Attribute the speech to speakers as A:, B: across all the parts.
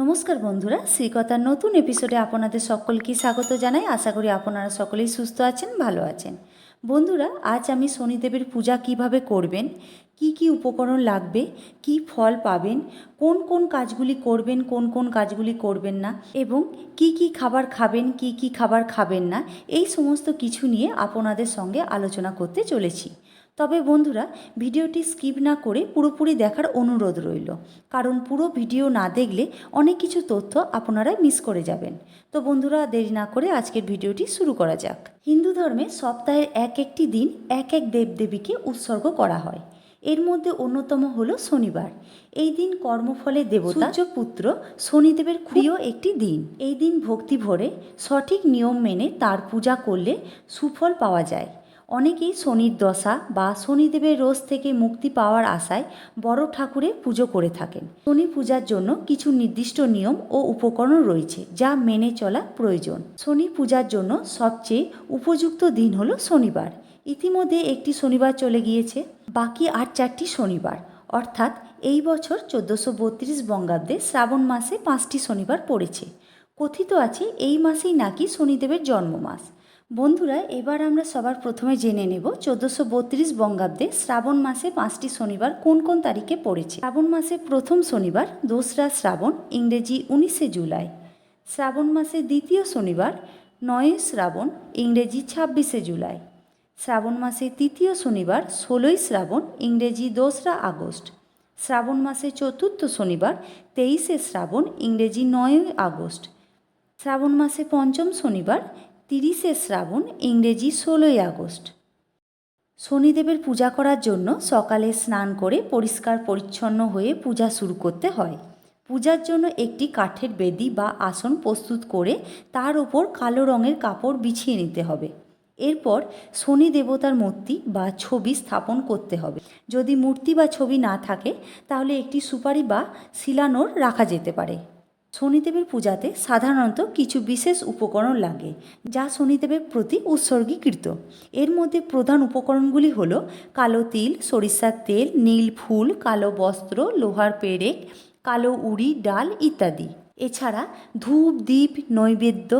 A: নমস্কার বন্ধুরা, শ্রীকথার নতুন এপিসোডে আপনাদের সকলকে স্বাগত জানাই। আশা করি আপনারা সকলেই সুস্থ আছেন, ভালো আছেন। বন্ধুরা, আজ আমি শনিদেবের পূজা কীভাবে করবেন কি কি উপকরণ লাগবে? কি ফল পাবেন? কোন কোন কাজগুলি করবেন? কোন কোন কাজগুলি করবেন না? এবং কি কি খাবার খাবেন? কি কি খাবার খাবেন না? এই সমস্ত কিছু নিয়ে আপনাদের সঙ্গে আলোচনা করতে চলেছি। তবে বন্ধুরা, ভিডিওটি স্কিপ না করে পুরোপুরি দেখার অনুরোধ রইল। কারণ পুরো ভিডিও না দেখলে অনেক কিছু তথ্য আপনারা মিস করে যাবেন। তো বন্ধুরা, দেরি না করে আজকের ভিডিওটি শুরু করা যাক। হিন্দু ধর্মে সপ্তাহের এক একটি দিন এক এক দেবদেবীকে উৎসর্গ করা হয়। এর মধ্যে অন্যতম হলো শনিবার। এই দিন কর্মফলে দেবতা পুত্র শনিদেবের প্রিয় একটি দিন। এই দিন ভক্তি ভরে সঠিক নিয়ম মেনে তার পূজা করলে সুফল পাওয়া যায়। অনেকেই শনির দশা বা শনিদেবের রোজ থেকে মুক্তি পাওয়ার আশায় বড় ঠাকুরে পুজো করে থাকেন। শনি পূজার জন্য কিছু নির্দিষ্ট নিয়ম ও উপকরণ রয়েছে যা মেনে চলা প্রয়োজন। শনি পূজার জন্য সবচেয়ে উপযুক্ত দিন হলো শনিবার। ইতিমধ্যে একটি শনিবার চলে গিয়েছে, বাকি আর চারটি শনিবার। অর্থাৎ এই বছর চোদ্দোশো বত্রিশ বঙ্গাব্দে শ্রাবণ মাসে পাঁচটি শনিবার পড়েছে। কথিত আছে, এই মাসেই নাকি শনিদেবের জন্ম মাস বন্ধুরা, এবার আমরা সবার প্রথমে জেনে নেব চোদ্দোশো বত্রিশ বঙ্গাব্দে শ্রাবণ মাসে পাঁচটি শনিবার কোন কোন তারিখে পড়েছে। শ্রাবণ মাসে প্রথম শনিবার দোসরা শ্রাবণ, ইংরেজি উনিশে জুলাই। শ্রাবণ মাসে দ্বিতীয় শনিবার নয় শ্রাবণ, ইংরেজি ছাব্বিশে জুলাই। শ্রাবণ মাসে তৃতীয় শনিবার, ষোলোই শ্রাবণ, ইংরেজি দোসরা আগস্ট। শ্রাবণ মাসে চতুর্থ শনিবার, তেইশে শ্রাবণ, ইংরেজি নয়ই আগস্ট। শ্রাবণ মাসে পঞ্চম শনিবার, তিরিশে শ্রাবণ, ইংরেজি ষোলোই আগস্ট। শনিদেবের পূজা করার জন্য সকালে স্নান করে পরিষ্কার পরিচ্ছন্ন হয়ে পূজা শুরু করতে হয়। পূজার জন্য একটি কাঠের বেদি বা আসন প্রস্তুত করে তার ওপর কালো রঙের কাপড় বিছিয়ে নিতে হবে। এরপর শনি দেবতার মূর্তি বা ছবি স্থাপন করতে হবে। যদি মূর্তি বা ছবি না থাকে, তাহলে একটি সুপারি বা শিলানোর রাখা যেতে পারে। শনিদেবের পূজাতে সাধারণত কিছু বিশেষ উপকরণ লাগে, যা শনিদেবের প্রতি উৎসর্গীকৃত। এর মধ্যে প্রধান উপকরণগুলি হল কালো তিল, সরিষার তেল, নীল ফুল, কালো বস্ত্র, লোহার পেরেক, কালো উড়ি, ডাল ইত্যাদি। এছাড়া ধূপ দ্বীপ নৈবেদ্য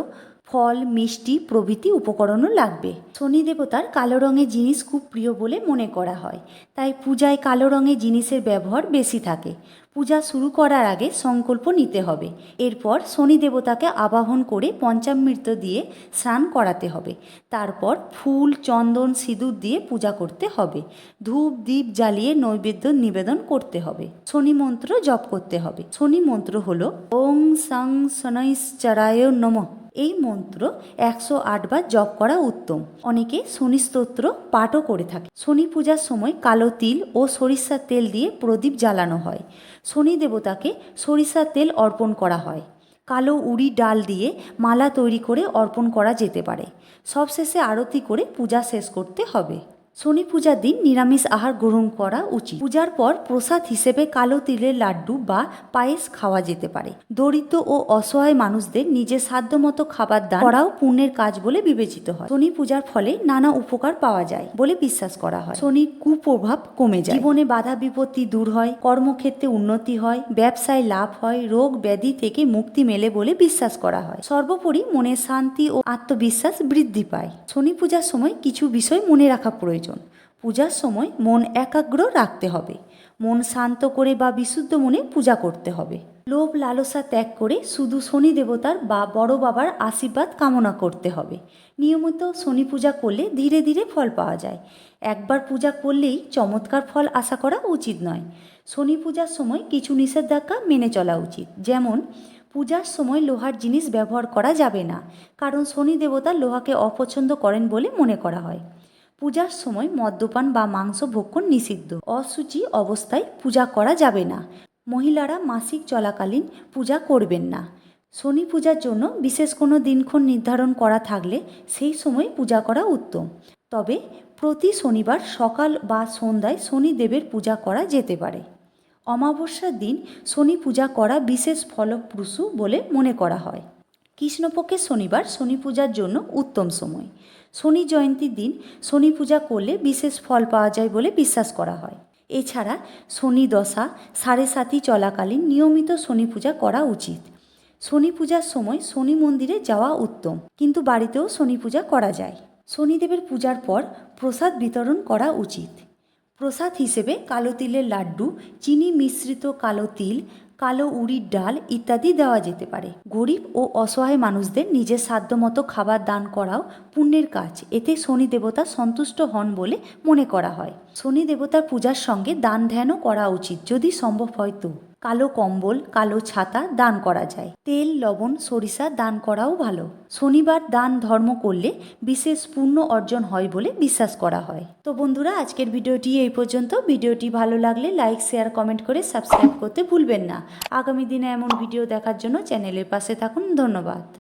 A: ফল, মিষ্টি প্রভৃতি উপকরণও লাগবে। শনি দেবতার কালো রঙের জিনিস খুব প্রিয় বলে মনে করা হয়। তাই পূজায় কালো রঙের জিনিসের ব্যবহার বেশি থাকে। পূজা শুরু করার আগে সংকল্প নিতে হবে। এরপর শনি দেবতাকে আবাহন করে পঞ্চামৃত দিয়ে স্নান করাতে হবে। তারপর ফুল, চন্দন, সিঁদুর দিয়ে পূজা করতে হবে। ধূপ দ্বীপ জ্বালিয়ে নৈবেদ্য নিবেদন করতে হবে। শনি মন্ত্র জপ করতে হবে। শনি মন্ত্র হল, ওং সং শনৈশ্চরায় নমঃ। এই মন্ত্র একশো আটবার জপ করা উত্তম। অনেকে শনি স্তোত্র পাঠও করে থাকে। শনি পূজার সময় কালো তিল ও সরিষার তেল দিয়ে প্রদীপ জ্বালানো হয়। শনি দেবতাকে সরিষার তেল অর্পণ করা হয়। কালো উড়ি ডাল দিয়ে মালা তৈরি করে অর্পণ করা যেতে পারে। সবশেষে আরতি করে পূজা শেষ করতে হবে। শনি পূজার দিন নিরামিষ আহার গ্রহণ করা উচিত। পূজার পর প্রসাদ হিসেবে কালো তিলের লাড্ডু বা পায়েস খাওয়া যেতে পারে। দরিদ্র ও অসহায় মানুষদের নিজের সাধ্যমতো খাবার দান করাও পুণ্যের কাজ বলে বিবেচিত হয়। শনি পূজার ফলে নানা উপকার পাওয়া যায় বলে বিশ্বাস করা হয়। শনির কুপ্রভাব কমে যায়। জীবনে বাধা বিপত্তি দূর হয়, কর্মক্ষেত্রে উন্নতি হয়, ব্যবসায় লাভ হয়, রোগ ব্যাধি থেকে মুক্তি মেলে বলে বিশ্বাস করা হয়। সর্বোপরি মনের শান্তি ও আত্মবিশ্বাস বৃদ্ধি পায়। শনি পূজার সময় কিছু বিষয় মনে রাখা প্রয়োজন। পূজার সময় মন একাগ্র রাখতে হবে। মন শান্ত করে বা বিশুদ্ধ মনে পূজা করতে হবে। লোভ লালসা ত্যাগ করে শুধু শনি দেবতার বা বড় বাবার আশীর্বাদ কামনা করতে হবে। নিয়মিত শনি পূজা করলে ধীরে ধীরে ফল পাওয়া যায়। একবার পূজা করলেই চমৎকার ফল আশা করা উচিত নয়। শনি পূজার সময় কিছু নিষেধাজ্ঞা মেনে চলা উচিত। যেমন, পূজার সময় লোহার জিনিস ব্যবহার করা যাবে না। কারণ শনি দেবতা লোহাকে অপছন্দ করেন বলে মনে করা হয়। পূজার সময় মদ্যপান বা মাংস ভক্ষণ নিষিদ্ধ। অসুচি অবস্থায় পূজা করা যাবে না। মহিলারা মাসিক চলাকালীন পূজা করবেন না। শনি পূজার জন্য বিশেষ কোনো দিনক্ষণ নির্ধারণ করা থাকলে সেই সময় পূজা করা উত্তম। তবে প্রতি শনিবার সকাল বা সন্ধ্যায় শনিদেবের পূজা করা যেতে পারে। অমাবস্যার দিন শনি পূজা করা বিশেষ ফলপ্রসূ বলে মনে করা হয়। কৃষ্ণপক্ষের শনিবার শনি পূজার জন্য উত্তম সময়। শনি জয়ন্তীর দিন শনি পূজা করলে বিশেষ ফল পাওয়া যায় বলে বিশ্বাস করা হয়। এছাড়া শনি দশা সাড়ে সাতি চলাকালীন নিয়মিত শনি পূজা করা উচিত। শনি পূজার সময় শনি মন্দিরে যাওয়া উত্তম, কিন্তু বাড়িতেও শনি পূজা করা যায়। শনিদেবের পূজার পর প্রসাদ বিতরণ করা উচিত। প্রসাদ হিসেবে কালো তিলের লাড্ডু, চিনি মিশ্রিত কালো তিল কালো উড়ির ডাল ইত্যাদি দেওয়া যেতে পারে। গরিব ও অসহায় মানুষদের নিজের সাধ্যমতো খাবার দান করাও পুণ্যের কাজ। এতে শনি দেবতা সন্তুষ্ট হন বলে মনে করা হয়। শনি দেবতার পূজার সঙ্গে দান ধ্যানও করা উচিত, যদি সম্ভব হয় তো। কালো কম্বল, কালো ছাতা দান করা যায়। তেল, লবণ, সরিষা দান করাও ভালো। শনিবার দান ধর্ম করলে বিশেষ পুণ্য অর্জন হয় বলে বিশ্বাস করা হয়। তো বন্ধুরা, আজকের ভিডিওটি এই পর্যন্ত। ভিডিওটি ভালো লাগলে লাইক, শেয়ার, কমেন্ট করে সাবস্ক্রাইব করতে ভুলবেন না। আগামী দিনে এমন ভিডিও দেখার জন্য চ্যানেলের পাশে থাকুন। ধন্যবাদ।